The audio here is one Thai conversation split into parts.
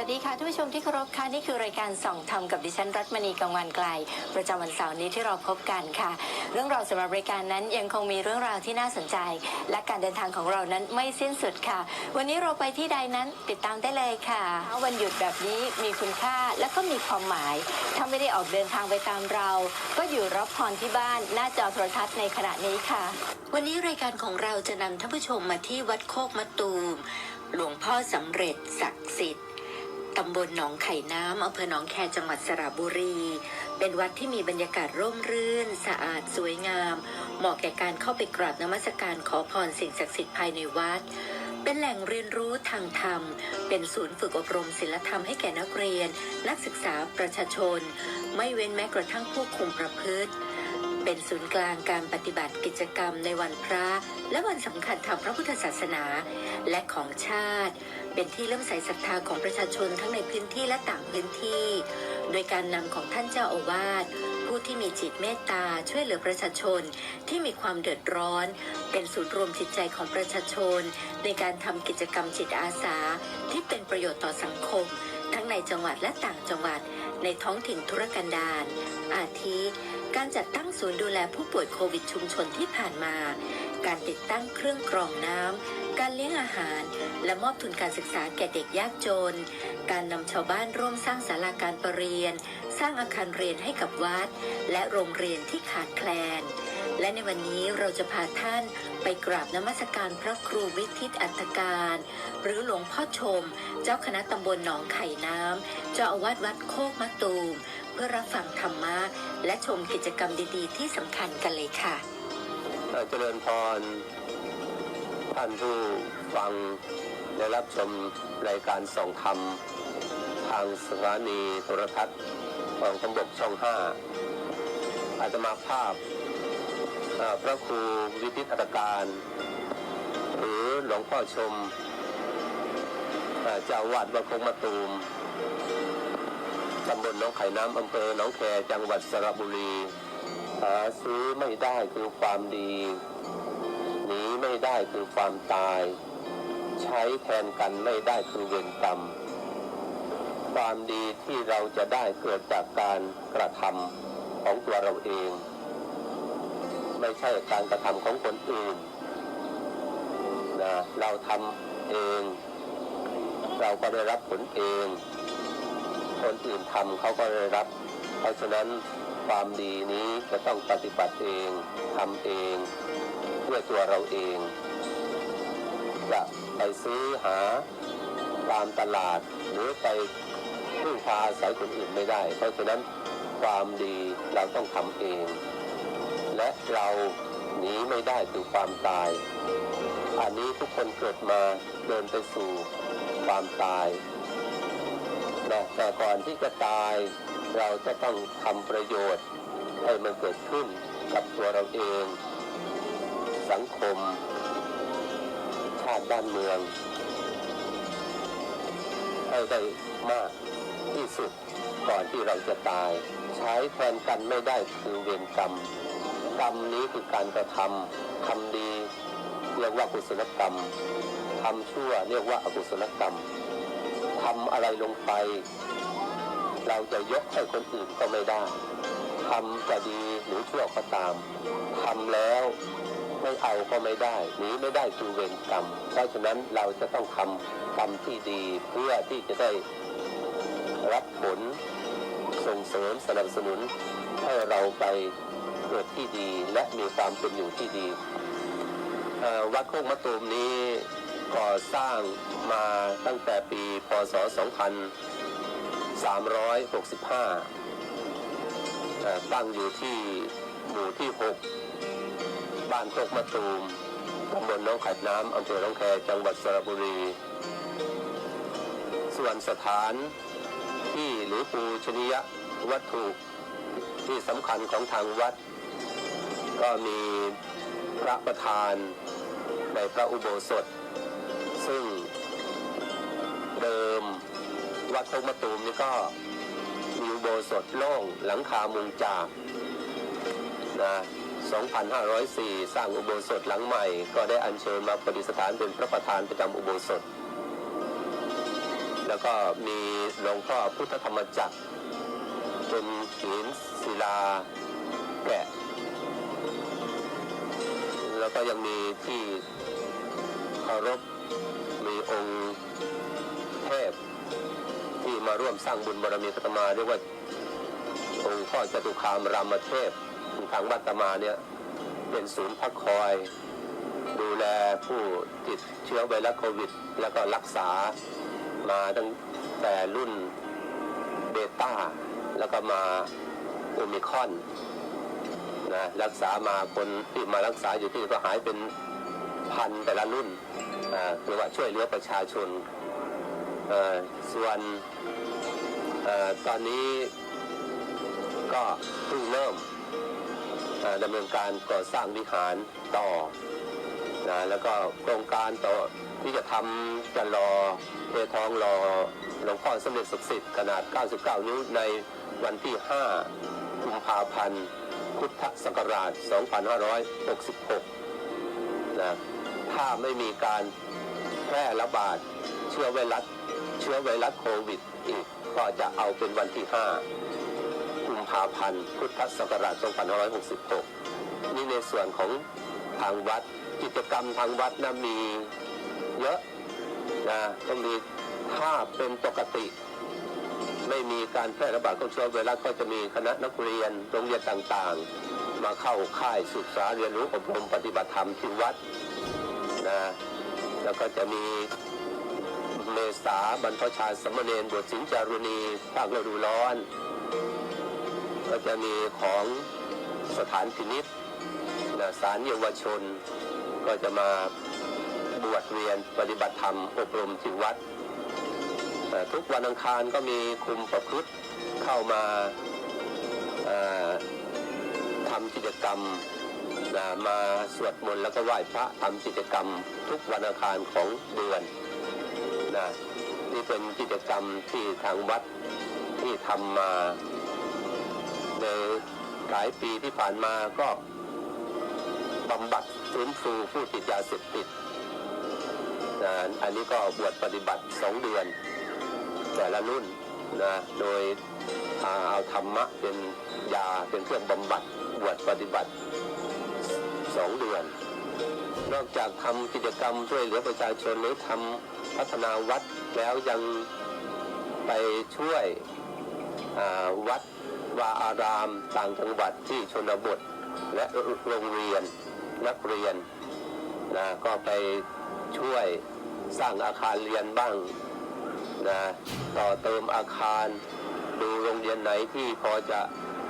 วัสดีค่ะท่านผู้ชมที่เคารพค่ะนี่คือรายการส่องธรรมกับดิฉันรัตมณีกังวันไกล ประจำวันเสาร์นี้ที่เราพบกันค่ะ เรื่องราวสำหรับรายการนั้นยังคงมีเรื่องราวที่น่าสนใจ และการเดินทางของเรานั้นไม่สิ้นสุดค่ะ วันนี้เราไปที่ใดนั้นติดตามได้เลยค่ะวันหยุดแบบนี้มีคุณค่าและก็มีความหมาย ถ้าไม่ได้ออกเดินทางไปตามเรา ก็อยู่รับพรที่บ้านหน้าจอโทรทัศน์ในขณะนี้ค่ะ วันนี้รายการของเราจะนำท่านผู้ชมมาที่วัดโคกมะตูมหลวงพ่อสำเร็จศักดิ์สิทธิ์ ตำบลหนองไข่น้ำอำเภอหนองแคจังหวัดสระบุรี เป็นวัดที่มีบรรยากาศร่มรื่น สะอาดสวยงาม เหมาะแก่การเข้าไปกราบนมัสการขอพรสิ่งศักดิ์สิทธิ์ภายในวัด เป็นแหล่งเรียนรู้ทางธรรม เป็นศูนย์ฝึกอบรมศิลธรรมให้แก่นักเรียน นักศึกษาประชาชน ไม่เว้นแม้กระทั่งผู้คุมประพฤติ เป็นศูนย์กลางการปฏิบัติกิจกรรมในวันพระ และวันสำคัญทางพระพุทธศาสนา และของชาติ เป็นที่เริ่อมใสศรัทธาของประชาชนทั้งในพื้นที่และต่างพื้นที่ โดยการนำของท่านเจ้าอาวาสผู้ที่มีจิตเมตตาช่วยเหลือประชาชนที่มีความเดือดร้อน เป็นศูนย์รวมจิตใจของประชาชน ในการทำกิจกรรมจิตอาสา ที่เป็นประโยชน์ต่อสังคม ทั้งในจังหวัดและต่างจังหวัด ในท้องถิ่นธุรกันดารอาทิ การจัดตั้งศูนย์ดูแลผู้ป่วยโควิดชุมชนที่ผ่านมา การติดตั้งเครื่องกรองน้ำ การเลี้ยงอาหาร และมอบทุนการศึกษาแก่เด็กยากจน การนำชาวบ้านร่วมสร้างศาลาการประเรียน สร้างอาคารเรียนให้กับวัด และโรงเรียนที่ขาดแคลน และในวันนี้เราจะพาท่านไปกราบนมัสการพระครูวิทิตอัตการ หรือหลวงพ่อชม เจ้าคณะตำบลหนองไข่น้ำเจ้าอาวาสวัดโคกมะตูม เพื่อรับฟังธรรมะและชมกิจกรรมดีๆ ที่สำคัญกันเลยค่ะเจริญพร ท่านผู้ฟังได้รับชมรายการส่องธรรม ทางสถานีโทรทัศน์กองทบกช่องห้าอาตมาภาพพระครูวิทิตอัตการ หรือหลวงพ่อชมเจ้าวาดวัดคกมะตูม ตำบลหนองไข่น้ำอำเภอหนองแคจังหวัดสระบุรี หาซื้อไม่ได้คือความดีหนีไม่ได้คือความตาย ใช้แทนกันไม่ได้คือเวรกรรม ความดีที่เราจะได้เกิดจากการกระทำของตัวเราเอง ไม่ใช่การกระทำของคนอื่นนะเราทำเอง เราก็ได้รับผลเอง คนอื่นทำเขาก็ได้รับ เพราะฉะนั้นความดีนี้จะต้องปฏิบัติเองทำเองเพื่อตัวเราเองจะไปซื้อหาตามตลาดหรือไปพึ่งพาอาศัยคนอื่นไม่ได้ เพราะฉะนั้นความดีเราต้องทำเอง และเราหนีไม่ได้คือความตาย อันนี้ทุกคนเกิดมาเดินไปสู่ความตาย นะแต่ก่อนที่จะตาย เราจะต้องทำประโยชน์ให้มันเกิดขึ้นกับตัวเราเอง สังคม ชาติบ้านเมือง ให้ได้มากที่สุดก่อนที่เราจะตาย ใช้แทนกันไม่ได้คือเวรกรรม กรรมนี้คือการกระทำทำดีเรียกว่ากุศลกรรมทำชั่วเรียกว่าอกุศลกรรม ทำอะไรลงไป เราจะยกให้คนอื่นก็ไม่ได้ทำจะดีหรือชั่วก็ตามทำแล้วไม่เอาก็ไม่ได้หนีไม่ได้คือเวรกรรม เพราะฉะนั้นเราจะต้องทำกรรมที่ดีเพื่อที่จะได้รับผลส่งเสริมสนับสนุนให้เราไปเกิดที่ดีและมีความเป็นอยู่ที่ดีวัดโคกมะตูมนี้ ก่อสร้างมาตั้งแต่ปีพศ 2365 ตั้งอยู่ที่หมู่ที่ 6 บ้านโคกมะตูมตำบลหน้องขัดน้ำอำเภอหนองแคจังหวัดสระบุรี ส่วนสถานที่หรือปูชนียวัตถุที่สำคัญของทางวัด ก็มีพระประธานในพระอุโบสถ ซึ่งเดิมวัดทงมะตูมนี่ก็มีอุโบสถโล่งหลังคามุงจากนะ2504 สร้างอุโบสถหลังใหม่ ก็ได้อัญเชิญมาประดิษฐานเป็นพระประธานประจำอุโบสถ แล้วก็มีหลวงพ่อพุทธธรรมจักรเป็นหินศิลาแกะ แล้วก็ยังมีที่เคารพ องค์เทพที่มาร่วมสร้างบุญบารมีพัตมาเรียกว่าองค์พ่อจตุคามรามเทพทางวัตมาเนี่ยเป็นศูนย์พักคอย ดูแลผู้ติดเชื้อไวรัสโควิด แล้วก็รักษามาตั้งแต่รุ่นเบต้าแล้วก็มาโอมิคอนนะรักษามาคนที่มารักษาอยู่ที่ก็หายเป็นพันแต่ละรุ่น คือว่าช่วยเหลือประชาชนส่วนออตอนนี้ก็เพิ่งเริ่มดำเนินการก่อสร้างวิหารต่อนะแล้วก็โครงการต่อที่จะทำจะรอเททองรอหลวงพ่อสมเด็จศักดิ์สิทธิ์ขนาด 99 นิ้วในวันที่ 5 กุมภาพันธ์ พุทธศักราช 2566 นะ ถ้าไม่มีการแพร่ระบาดเชื้อไวรัสเชื้อไวรัสโควิดอีกก็จะเอาเป็นวันที่ 5 กุมภาพันธ์ พุทธศักราช 2566 นี่ในส่วนของทางวัดกิจกรรมทางวัดนะมีเยอะนะก็มีถ้าเป็นปกติ ไม่มีการแพร่ระบาดของเชื้อไวรัสก็จะมีคณะนักเรียนโรงเรียนต่างๆ มาเข้าค่ายศึกษาเรียนรู้อบรมปฏิบัติธรรมที่วัด นะแล้วก็จะมีเมษาบรรพชาสามเณรบวชสิงจารุณีภาคฤดูร้อน ก็จะมีของสถานพินิษนะสารเยาวชน ก็จะมาบวชเรียนปฏิบัติธรรมอบรมที่วัด ทุกวันอังคารก็มีคุมประพฤติเข้ามาทำกิจกรรม มาสวดมนต์แล้วก็ไหว้พระทำกิจกรรมทุกวันอังคารของเดือนนะนี่เป็นกิจกรรมที่ทางวัดที่ทำมาในหลายปีที่ผ่านมาก็บำบัดฟื้นฟูผู้ติดยาเสพติดนะอันนี้ก็บวชปฏิบัติสองเดือน แต่ละรุ่นนะโดยเอาธรรมะเป็นยาเป็นเครื่องบำบัดบวชปฏิบัติ สองเดือน นอกจากทำกิจกรรมช่วยเหลือประชาชนหรือทำพัฒนาวัดแล้วยังไปช่วยวัดวาอารามต่างจังหวัดที่ชนบทและโรงเรียนนักเรียนนะก็ไปช่วยสร้างอาคารเรียนบ้างนะต่อเติมอาคารดูโรงเรียนไหนที่พอจะ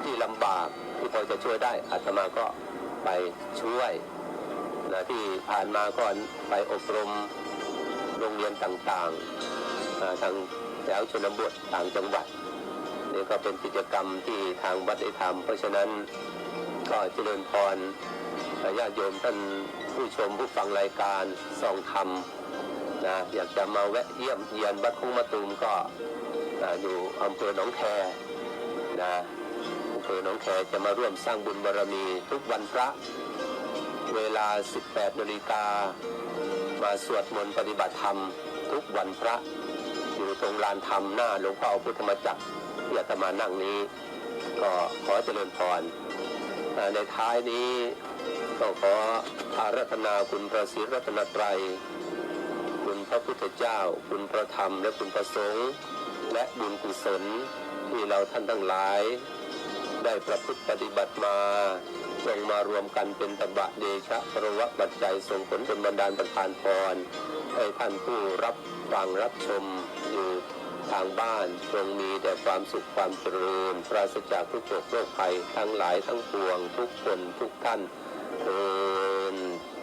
ที่ลำบากที่พอจะช่วยได้อาตมาก็ ไปช่วยนะที่ผ่านมาก็ไปอบรมโรงเรียนต่างๆทางแถวชนบทต่างจังหวัดนี่ก็เป็นกิจกรรมที่ทางวัดได้ทำเพราะฉะนั้นก็เจริญพรญาติโยมท่านผู้ชมผู้ฟังรายการส่องธรรมนะอยากจะมาแวะเยี่ยมเยียนวัดคงมะตูมก็อ่าอยู่อำเภอหนองแคนะำเภอหนองแคจะมาร่วมสร้างบุญบารมีทุกวันพระ เวลา 18นาฬิกา มาสวดมนต์ปฏิบัติธรรม ทุกวันพระ อยู่ตรงลานธรรมหน้าหลวงพ่อพุทธมจักรที่อาตมานั่งนี้ ก็ขอเจริญพร ในท้ายนี้ก็ขออารัธนาคุณพระศรีรัตนตรัย คุณพระพุทธเจ้า คุณพระธรรมและคุณพระสงฆ์และบุญกุศลที่เราท่านทั้งหลาย ได้ประพฤติปฏิบัติมาจงมารวมกันเป็นตบะเดชะประวัติปัจจัยส่งผลเป็นบันดาลประทานพรให้ท่านผู้รับฟังรับชมอยู่ทางบ้านจงมีแต่ความสุขความเจริญปราศจากทุกโศกโรคภัยทั้งหลายทั้งปวงทุกคนทุกท่านเทิน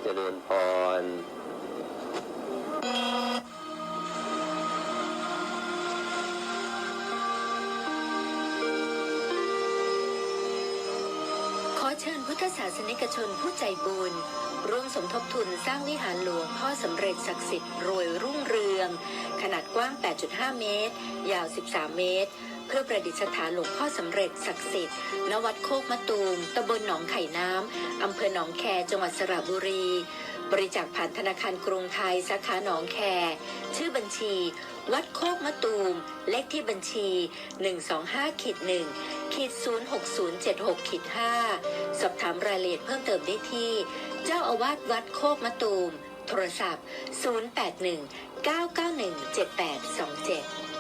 เจริญพร เชิญพุทธศาสนิกชนผู้ใจบุญ ร่วมสมทบทุนสร้างวิหารหลวงพ่อสำเร็จศักดิ์สิทธิ์รวยรุ่งเรือง ขนาดกว้าง 8.5 เมตร ยาว 13 เมตร เพื่อประดิษฐานหลวงพ่อสำเร็จศักดิ์สิทธิ์ณวัดโคกมะตูมตำบลหนองไข่น้ำอำเภอหนองแคจังหวัดสระบุรี บริจาคผ่านธนาคารกรุงไทยสาขาหนองแค ชื่อบัญชี วัดโคกมะตูม เลขที่บัญชี 125ขีด1ขีด06076ขีด5สอบถามรายละเอียดเพิ่มเติมได้ที่ เจ้าอาวาสวัดโคกมะตูม โทรศัพท์ 081 991 7827